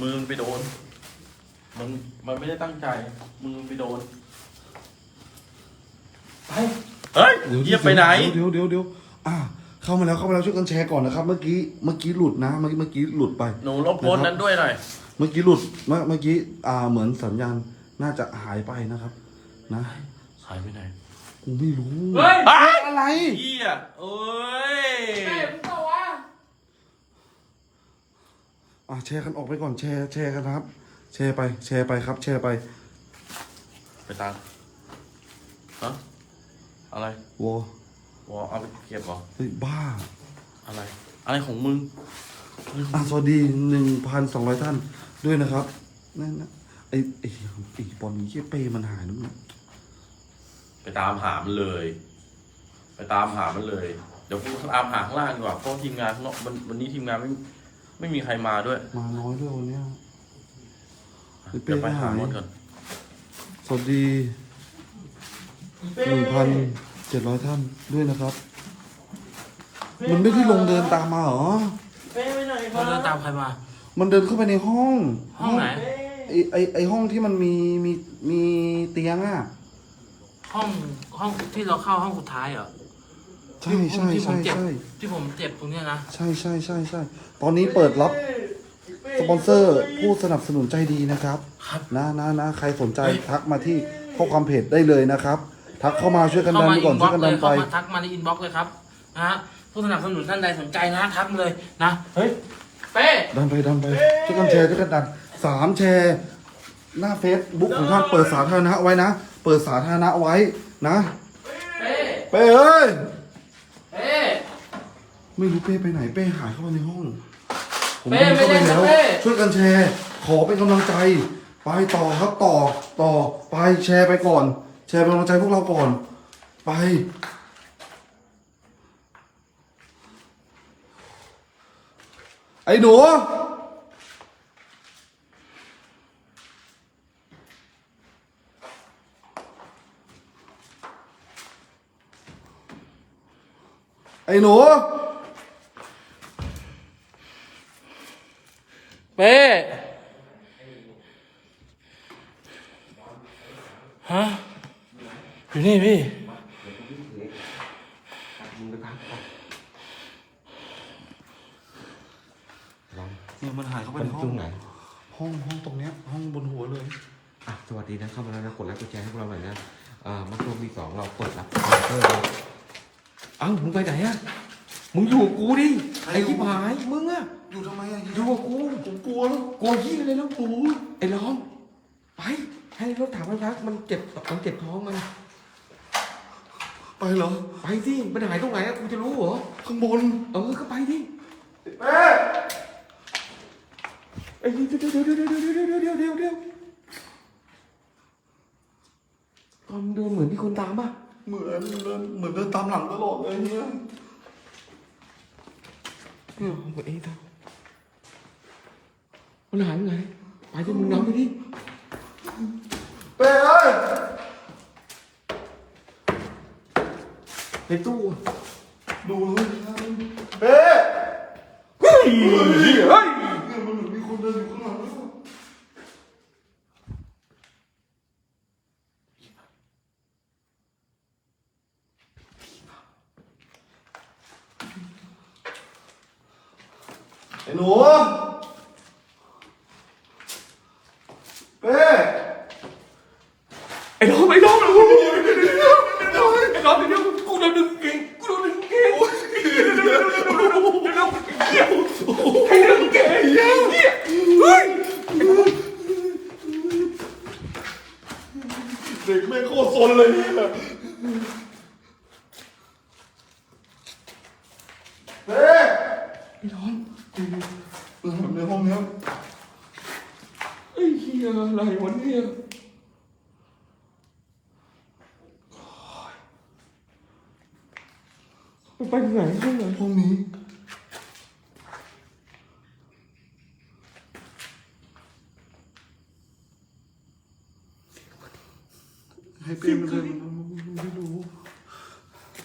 มือมันไปโดน มันมันไม่ได้ตั้งใจ มือมันไปโดนไปเฮ้ยเยียบไปไหน เดี๋ยวเดี๋ยวเดี๋ยวอ่า เข้ามาแล้วเข้ามาแล้วช่วยกันแชร์ก่อนนะครับ เมื่อกี้เมื่อกี้หลุดนะ เมื่อกี้เมื่อกี้หลุดไปหนูลบโพสต์นั้นด้วยหน่อย เมื่อกี้หลุดเมื่อเมื่อกี้อ่าเหมือนสัญญาณน่าจะหายไปนะครับ นะหายไปไหนกูไม่รู้เฮ้ยอ้ายอะไร เฮียเอ้ย แม่มึงบ อกว่าอ่าแชร์กันออกไปก่อนแชร์แชร์กันนะครับ แชร์ไป แชร์ไปครับ แชร์ไปไปตามฮะอะไรวอวอเอาไปเก็บเหรอเฮ้ยบ้าอะไร อะไรของมึงอะสวัสดีหนึ่งพันสองร้อยท่านด้วยนะครับนั่นนะไอไอไอบอลนี้เหี้ยเป้มันหายนะมึงไปตามหามันเลย ไปตามหามันเลย เดี๋ยวกูตามหาข้างล่างดีกว่าเพราะทีมงานข้างนอกวันวันนี้ทีมงานไม่ ไม่มีใครมาด้วยมาน้อยด้วยวันเนี้ยไปเป้เดี๋ยวไปหาหายมดก่อนสวัสดีหนึ่งพันเจ็ดร้อยท่านด้วยนะครับ มันไม่ได้ลงเดินตามมาเหรอ เป้ไปไหนคเขารับเดินตามใครมา มันเดินเข้าไปในห้องห้องไหน เป้ไอไอไอห้องที่มันมีมีมีเตียงอะ ห้องห้องที่เราเข้าห้องสุดท้ายเหรอ ใช่ใช่ที่ผใช่มเจ็บใช่ ที่ผมเจ็บตรงเนี้ยนะ ใช่ใช่ใช่ใช่ตอนนี้เปิดรับสปอนเซอร์ผู้สนับสนุนใจดีนะครับครับนะนะนะใครสนใจทักมาที่ข้อความเพจได้เลยนะครับ ทักเข้ามาช่วยกันเข้าดันมาไปอิก่อนนบ็ช่อวยกกันเลดัยนไป เข้ามาทักมาในอินบ็อกเลยครับนะฮะผู้สนับสนุนท่านใดสนใจนะทักมาเลยนะเฮ้ยเป้ดันไปดันไปช่วยกันแชร์ช่วยกันดันสามแชร์ หน้าเฟซบุ๊กของท่านเปิดสาธารณะไว้นะ เปิดสาธารณะไว้นะ เป้เป้เอ้ยเป้ ไม่รู้เป้ไปไหนเป้หายเข้าไปในห้อง ผมเป้เดินเข้าไปไม่ได้แล้วนะเป้ ช่วยกันแชร์ ขอเป็นกำลังใจ ไปต่อครับต่อต่อไปแชร์ไปก่อน แชร์เป็นกำลังใจพวกเราก่อน ไป ไอ้หนู ไอ้หนู 왜? 아? 유님이 พักมันเจ็บมันเจ็บท้องมัน ไปเหรอ ไปสิมันหายตรงไหนอะกูจะรู้เหรอ ข้างบน เออก็ไปดิเป้ไอ้เดี๋ยวเดี๋ยวเดี๋ยวเดี๋ยวเดี๋ยวเดี๋ยวเดี๋ยวเดี๋ยวเดี๋ยวตอนเดินเหมือนมีคนตามป่ะ เหมือนเดินเหมือนเดินตามหลังตลอดเลยเนี่ยเนี่ยเหมือนเองตามมันหายไปไหนไปที่มึงนำไปดิ เป้เอ้ยในตู้ดูเลยนะเป้เฮ้ยเฮ้ยเนี่ยมันเหมือนมีคนเดินอยู่ข้างหลังแล้วไอ้หนูเป้ ไอ้น้องไอ้น้องไอ้น้องไอ้น้องไอ้น้องไอ้น้องกูโดนดึงเก่งกูโดนดึงเก่งไอ้น้องเกี่ยวไอ้น้องเก่งเหี้ยเฮ้ย เด็กแม่งโคตร ซนเลยเนี่ยเฮ้ยไอ้น้องเออในห้องเนี้ยไอ้เหี้ยอะไรวะเนี่ยไปไหนห้องไหนห้องนี้ เป้มันเถอมันไม่รู้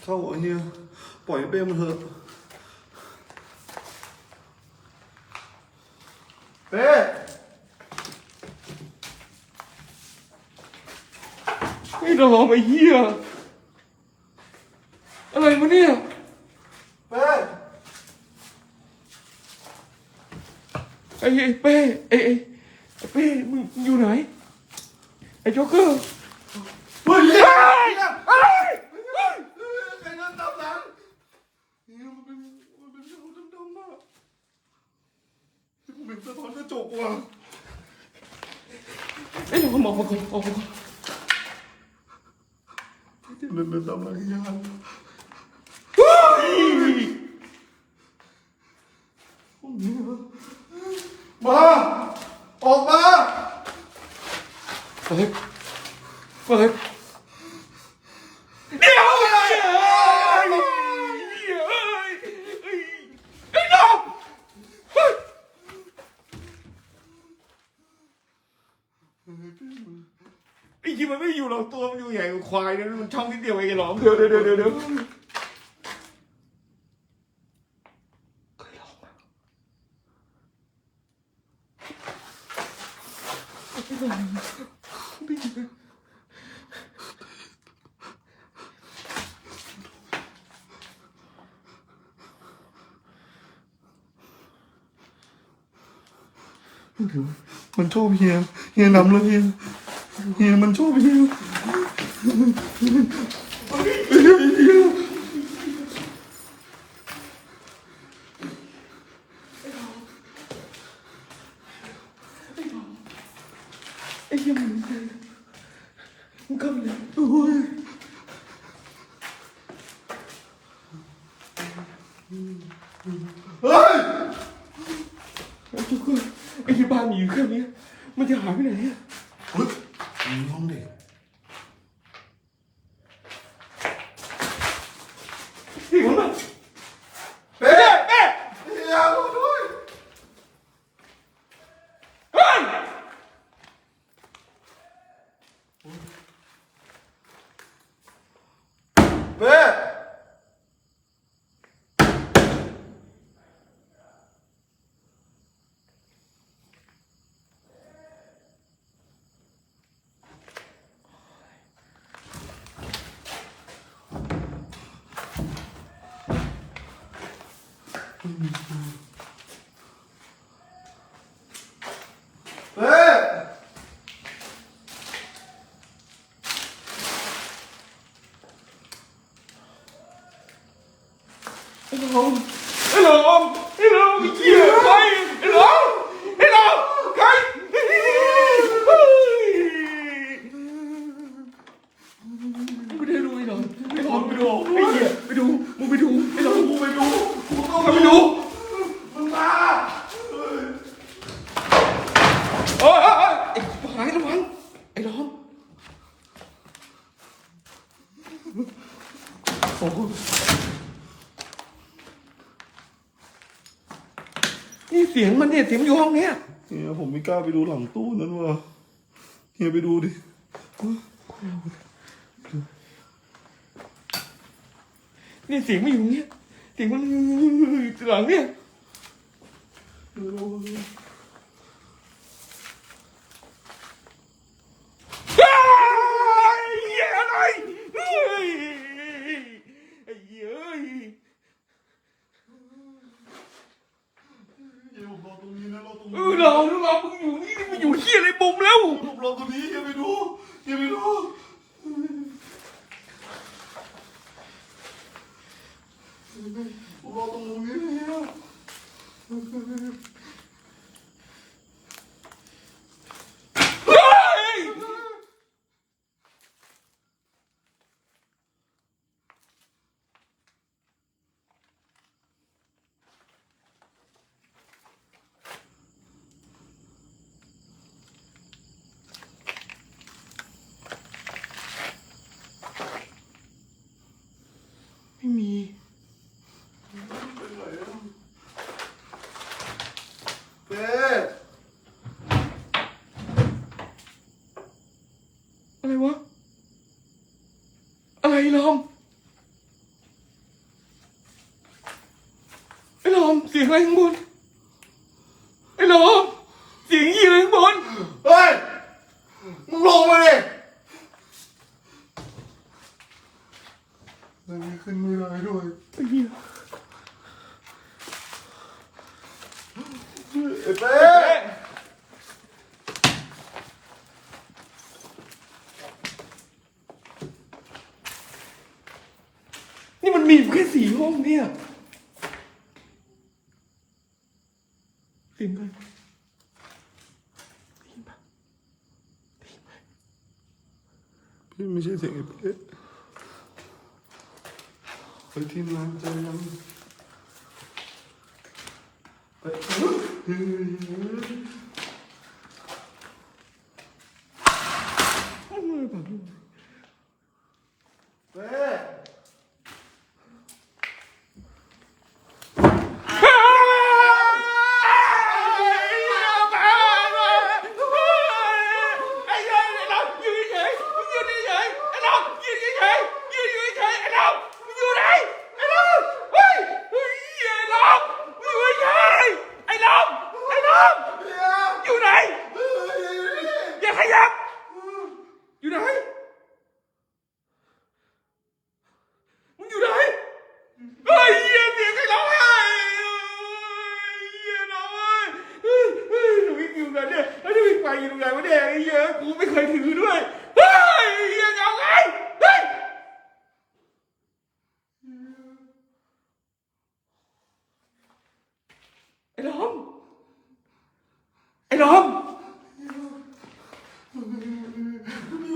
เข้าเหรอเฮียปล่อยเป้มันเถอะเป้ไอ้ดอมไอ้เหี้ยอะไรมาเนี่ยเป้ไอ้ไอ้เป้ไอ้เป้มึงอยู่ไหนไอ้โจ๊กเกอร์ mình s ะท้อนกระจกว่ะเอ้ยเอามาเอามาก่อนเอามาก่อนที่เดินเดินตามหลังยานห้องนี้เหรอมา ออกมาเฮ้ยเฮ้ย มันชอบเฮีย เฮียนำแล้วเฮีย เฮียมันชอบเฮีย เฮ้ยทุกคนไอ้ที่บ้านมีอยู่แค่นี้มันจะหายไปไหนอะเฮ้ยมีห้องเด็ก Mm-hmm. นี่เสียงมันเนี่ยเสียงอยู่ห้องเนี้ยเฮียผมไม่กล้าไปดูหลังตู้นั้นวะเฮียไปดูดินี่เสียงมันอยู่เนี้ยเสียงมันหลังเนี่ย Tirain. พี่ไม่ใช่เสียงไอ้เป้ไปทีมงานเจอยังไปเฮ้ย เอามือปักลูก เป้ ไอ้ยัยไอ้น้องยืนเฉยมึงยืนเฉยไอ้น้องยืนเฉยยืนเฉยไอ้น้องมึงอยู่ไหนไอ้น้องเฮ้ยเฮ้ยไอ้น้องมึงอยู่เฉยไอ้น้องไอ้น้องอยู่ไหนอย่าขยับอยู่ไหนมึงอยู่ไหนเฮ้ยเหี้ยเสียงใครร้องไห้เหี้ยน้องเฮ้ยเฮ้ยหนูวิ่งอยู่ไหนเนี่ยไอ้หนูวิ่งไปอยู่ตรงไหนวะเนี่ยไอ้เหี้ยกู ไม่เคยถือด้วยเฮ้ยเหี้ยเอาไงเฮ้ยไอ้ล้อมไอ้ล้อม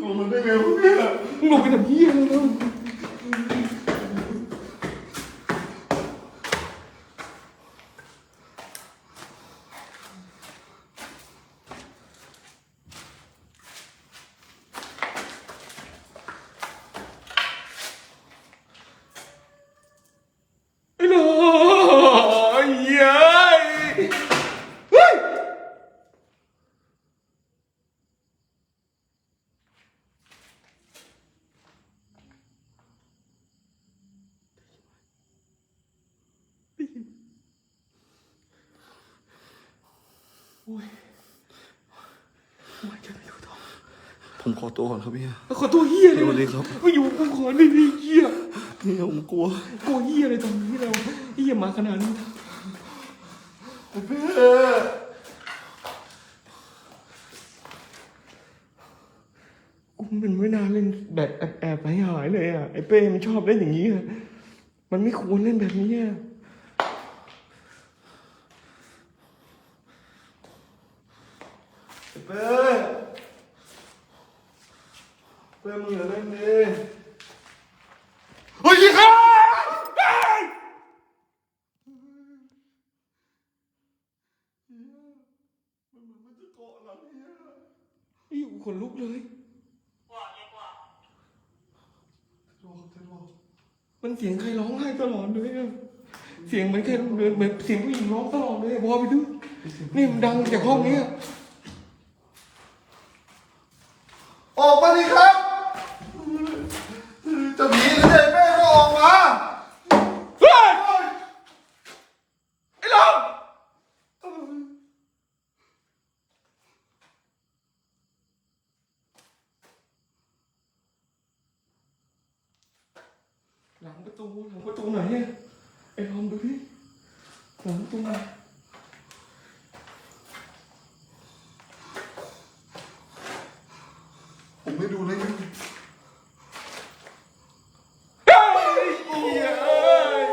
ลงมาได้ไงวะเนี่ย มึงลงไปทำเหี้ยอะไรแล้ว ไอ้หนอยเย้ยเฮ้ย ผมขอตัวก่อนครับพี่ขอตัวเฮียเลยสวัสดีครับมาอยู่กูขอหนึ่งดิเฮียพี่ผมกลัวกลัวเฮียอะไรตอนนี้เราเฮียมาขนาดนี้ไอ้เป้กูมันไม่น่าเล่นแบบแอบแอบหายหายๆเลยอะไอ้เป้มันชอบเล่นอย่างนี้อะมันไม่ควรเล่นแบบนี้อะ ไอ้เป้เป้มึงอย่าเล่นดิเฮ้ยยิงครับมันเหมือนมันจะเกาะหลังเนี่ยไอ้กูขนลุกเลยมันเสียงใครร้องไห้ตลอดเลยอะเสียงเหมือนใครเหมือนเหมือนเสียงผู้หญิงร้องตลอดเลยอะบอไปดูนี่มันดังจากห้องนี้อะออกมาดิครับ จะหนีหรือจะไอ้เป้ก็ออกมา เฮ้ยไอ้ลอง หลังประตูหลังประตูไหนอะไอ้ลองดูดิหลังประตูไหน ผมไม่ดูเลย เฮ้ยเหี้ยเอ้ย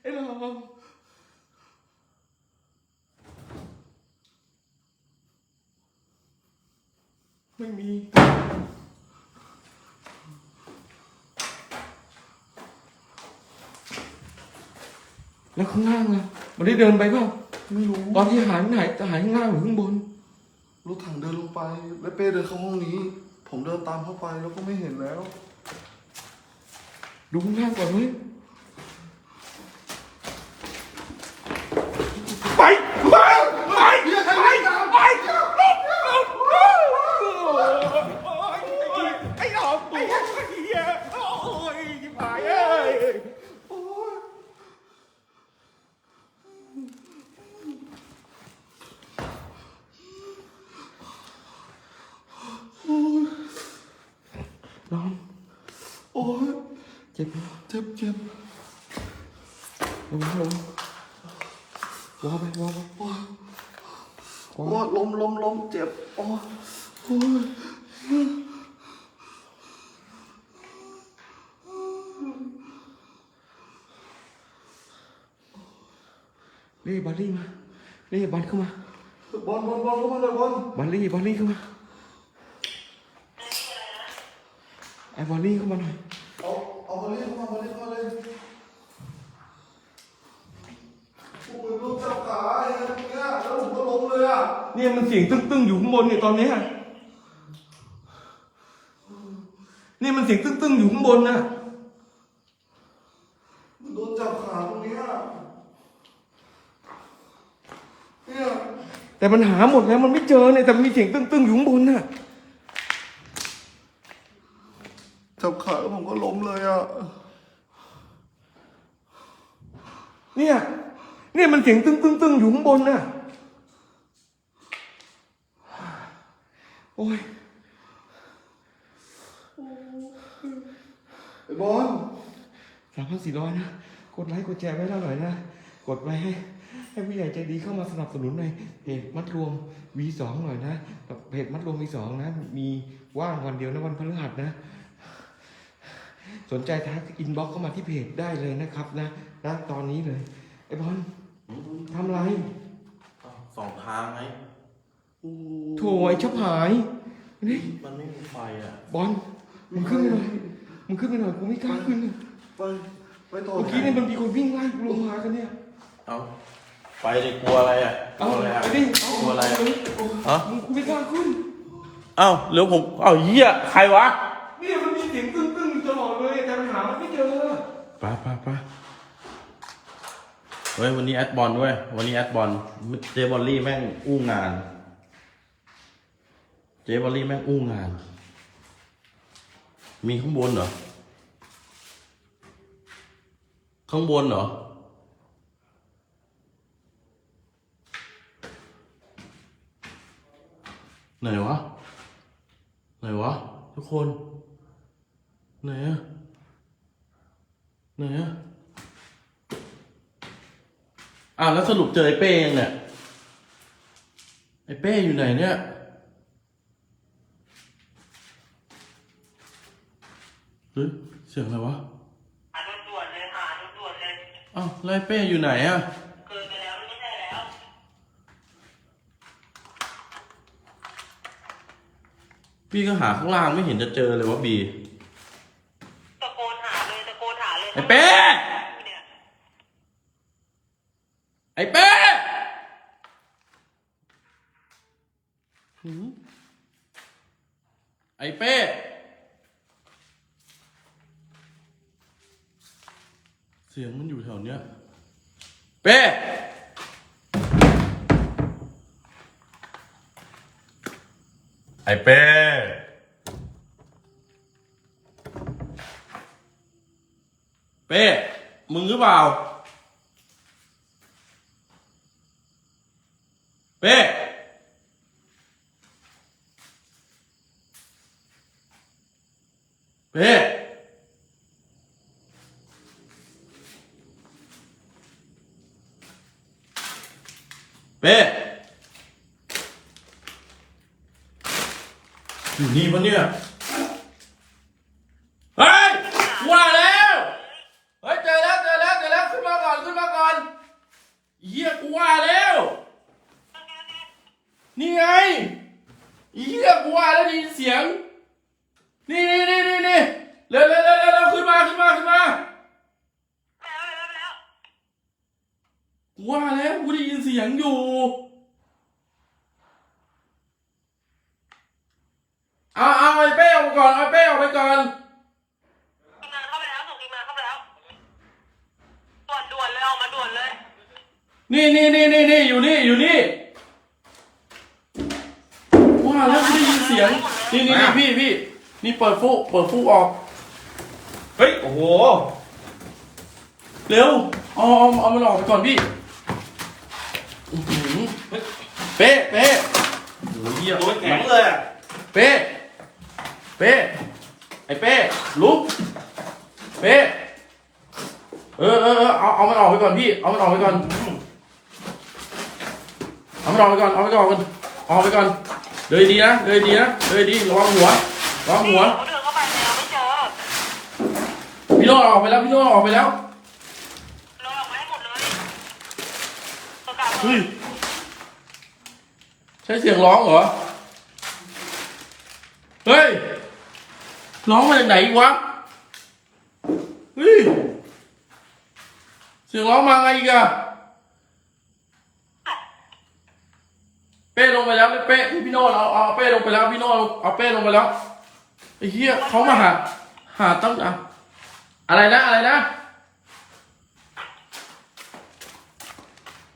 ไอ้ลองไม่มี แล้วข้างล่างล่ะมันได้เดินไปเปล่าไม่รู้ตอนที่หายมันหายจะหายข้างล่างหรือข้างบน รถถังเดินลงไป แล้วเป้เดินเข้าห้องนี้ ผมเดินตามเข้าไปแล้วก็ไม่เห็นแล้ว ดูข้างล่างก่อนเว้ยไปไปไปไปไป จ็บ โอ้โอ้ยนี่บัลลี่มานี่บอลเข้ามา บอลบอลบอลเข้ามาเลยบอลบัลลี่บัลลี่เข้ามาไอ้บอลลี่เข้ามาหน่อยเอาเอาบัลลี่เข้ามาบัลลี่เข้ามาเลย ผมเป็นลูกจับขาไอ้เนี่ยแล้วผมก็ล้มเลยอะ เนี่ยมันเสียงตึ้งๆอยู่ข้างบนเนี่ยตอนเนี้ยนี่มันเสียงตึ้งๆอยู่ข้างบนน่ะมันโดนจับขาตรงเนี้ยเนี่ยแต่มันหาหมดแล้วมันไม่เจอเนี่ยแต่มันมีเสียงตึ้งๆอยู่ข้างบนน่ะจับขาแล้วผมก็ล้มเลยอะเนี่ย เนี่ยมันเสียงตึ้งตึ้งตึ้งอยู่ข้างบนน่ะ โอ้ ยไอ้บอลสามพันสี่ร้อยนะ กดไลค์กดแชร์ไว้แล้วหน่อยนะ กดไว้ให้ ให้ผู้ใหญ่ใจดีเข้ามาสนับสนุนในเพจมัดรวม V2 หน่อยนะเพจมัดรวม V2 นะ มีว่างวันเดียวนะวันพฤหัสนะ สนใจทักอินบ็อกเข้ามาที่เพจได้เลยนะครับนะนะตอนนี้เลย ไอ้บอลทำไร สองทางไงโถไอ้ชิบหายนี่ มันไม่มีไฟอะบอลมึงขึ้นไปหน่อยมึงขึ้นไปหน่อยกูไม่กล้าขึ้นไปไปต่อเมื่อกี้เนี่ยมันมีคนวิ่งไล่กูลงมากันเนี่ยเอาไปเลยกลัวอะไรอะกเอาลัวอะไรอะไปดิเอากลัวอะไรอะเอาฮะมึงกูไม่กล้าขึ้นเอ้าแล้วผมเอ้าเหี้ยใครวะเนี่ยมันมีเสียงตึ้งตึ้งอยู่ตลอดเลยแต่มันหามันไม่เจอไปไปไปเฮ้ยวันนี้แอดบอลด้วย วันนี้แอดบอลเจบอลลี่แม่งอู้งาน เจบอลลี่แม่งอู้งาน มีข้างบนเหรอ ข้างบนเหรอ ไหนวะ ไหนวะ ทุกคน ไหนอะไหนอะอ้าวแล้วสรุปเจอไอ้เป้ยังเนี่ย ไอ้เป้อยู่ไหนเนี่ย เฮ้ยเสียงอะไรวะหาด่วนๆเลยหาด่วนๆเลยอ้าวแล้วไอ้เป้อยู่ไหนอะเกินไปแล้วไม่ใช่แล้วพี่ก็หาข้างล่างไม่เห็นจะเจอเลยวะบีตะโกนหาเลยตะโกนหาเลยไอ้เป้ เนี่ย ไอ้เป้หือไอ้เป้ เสียงมั นเนี้ยเป้ไอเป้เป้มึงหรือเปล่า เป้ เป้ เป้ อยู่นี่ปะเนี่ย เฮ้ยว่าแล้ว เฮ้ยเจอแล้วเจอแล้วเจอแล้วขึ้นมาก่อนขึ้นมาก่อนเฮียกูว่าแล้ว นี่ไงเฮียกูว่าแล้วได้ยินเสียง นี่นี่นี่นี่นี่เร็วเร็วเร็วเร็วเร็วขึ้นมาขึ้นมาขึ้นมาไปแล้วไปแล้วกูว่าแล้วกูได้ยินเสียงอยู่เอาเอาไอ้เป้ออกไปก่อนเอาไอ้เป้ออกไปก่อนกำลังเข้าไปแล้วส่งอีเมลเข้าไปแล้วด่วนๆเลยออกมาด่วนเลย นี่นี่นี่นี่นี่อยู่นี่อยู่นี่ ว่าแล้วกูได้ยินเสียง นี่นี่นี่พี่พี่นี่เปิดฟูเปิดฟูออก เฮ้ย โอ้โห เร็ว เอาเอาเอามันออกไปก่อนพี่อื้อหือเป๊ะเป๊ะโอ้ยเหี้ยตัวแข็งเลยอะเป๊ะเป๊ะไอ้เป๊ะลุก เป๊ะเออเออเออเอาเอามันออกไปก่อนพี่ เอามันออกไปก่อน เอามันออกไปก่อน เอาไปก่อน ออกไปก่อน เดินดีนะเดินดีนะเดินดีระวังหัวระวังหัวเขาเดินเข้าไปแล้วไม่เจอพี่โน้ตออกไปแล้วพี่โน้ตออกไปแล้วเราออกมาให้หมดเลยตัวกลับเฮ้ยใช่เสียงร้องเหรอ เฮ้ย ร้องมาจากไหนอีกวะ เฮ้ย เสียงร้องมาไงอีกอะ เป้ลงไปแล้วเป้พี่โน้ตเอาเอาเป้ลงไปแล้วพี่โน้ตเอาเอาเป้ลงไปแล้วไอ้เหี้ยเขามาหา หาตั้งอะอะไรนะอะไรนะ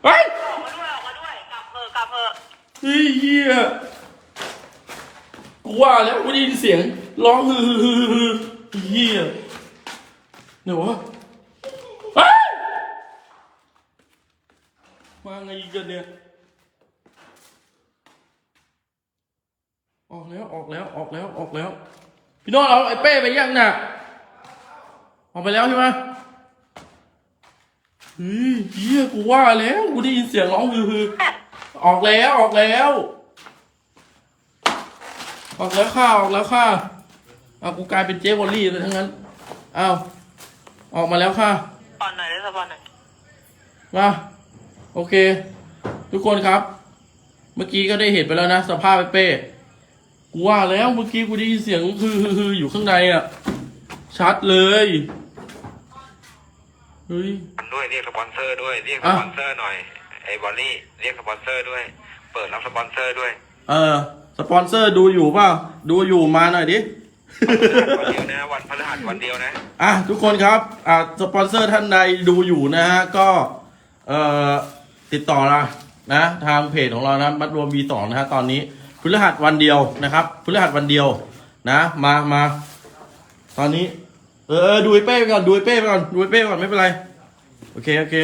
เฮ้ยออกมาด้วยออกมาด้วยกลับเถอะกลับเถอะเฮ้ยเฮียกูว่าแล้วกูได้ยินเสียงร้องฮือฮือฮือฮือเฮียเนี่ยวะเฮ้ยมาไงอีกันเนี่ย ออกแล้วออกแล้วออกแล้วออกแล้ว พี่โน้องเอาไอ้เป้ไปยังน่ะออกไปแล้วใช่ไหมเฮ้ยเฮียกูว่าแล้วกูได้ยินเสียงร้องฮือฮือออกแล้วออกแล้ว ออกแล้วค่ะออกแล้วค่ะเอากูกลายเป็นเจ๊วอลลี่เลยทั้งนั้นเอาออกมาแล้วค่ะปอนหน่อยได้สปอนหน่อยมาโอเค ทุกคนครับ เมื่อกี้ก็ได้เห็นไปแล้วนะ สภาพไอ้เป้ กูว่าแล้วเมื่อกี้กูได้ยินเสียงฮือฮือฮืออยู่ข้างในอะ ชัดเลยเฮ้ยด้วยเรียกสปอนเซอร์ด้วยเรียกสอะปอนเซอร์หน่อยไอ้บอลลี่เรียกสปอนเซอร์ด้วย เปิดรับสปอนเซอร์ด้วย เออ สปอนเซอร์ดูอยู่เปล่าดูอยู่มาหน่อยดิวันเดียวนะวันพฤหัสวันเดียวนะอะทุกคนครับอะสปอนเซอร์ท่านใดดูอยู่นะฮะก็เอ่อติดต่อนะนะ ทางเพจของเรานะมัดรวม V2 นะฮะตอนนี้ พฤหัสวันเดียวนะครับพฤหัสวันเดียวนะ มามาตอนนี้ เออดูไอ้เป้ไปก่อนดูไอ้เป้ไปก่อนดูไอ้เป้ไปก่อนไม่เป็นไร โอเค โอเค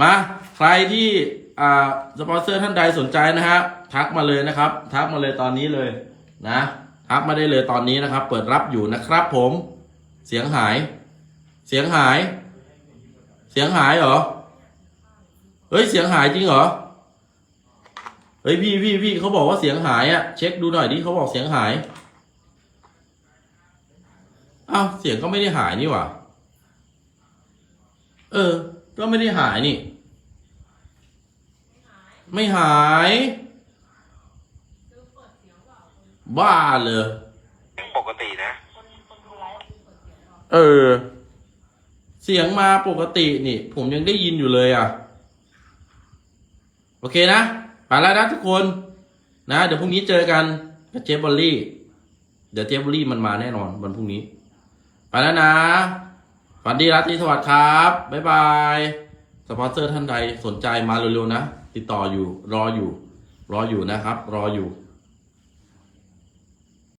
มาใครที่อ่าสปอนเซอร์ท่านใดสนใจนะฮะทักมาเลยนะครับ ทักมาเลยตอนนี้เลยนะ ทักมาได้เลยตอนนี้นะครับ เปิดรับอยู่นะครับ ผมเสียงหาย เสียงหาย เสียงหายเหรอเฮ้ยเสียงหายจริงเหรอเฮ้ยพี่พี่พี่เขาบอกว่าเสียงหายอะเช็คดูหน่อยดิเขาบอกเสียงหายอ้าวเสียงก็ไม่ได้หายนี่หว่าเออ ก็ไม่ได้หายนี่ ไม่หาย บ้าเลยเสียงปกตินะ เออ เสียงมาปกตินี่ ผมยังได้ยินอยู่เลยอะ โอเคนะไปแล้วนะทุกคน นะ เดี๋ยวพรุ่งนี้เจอกันกับเจฟบอลลี่ เดี๋ยวเจฟบอลลี่มันมาแน่นอนวันพรุ่งนี้ ไปแล้วนะฝันดีราตรีสวัสดิ์ครับ บ๊ายบาย สปอนเซอร์ท่านใดสนใจมาเร็วๆนะ ติดต่ออยู่รออยู่ รออยู่นะครับ รออยู่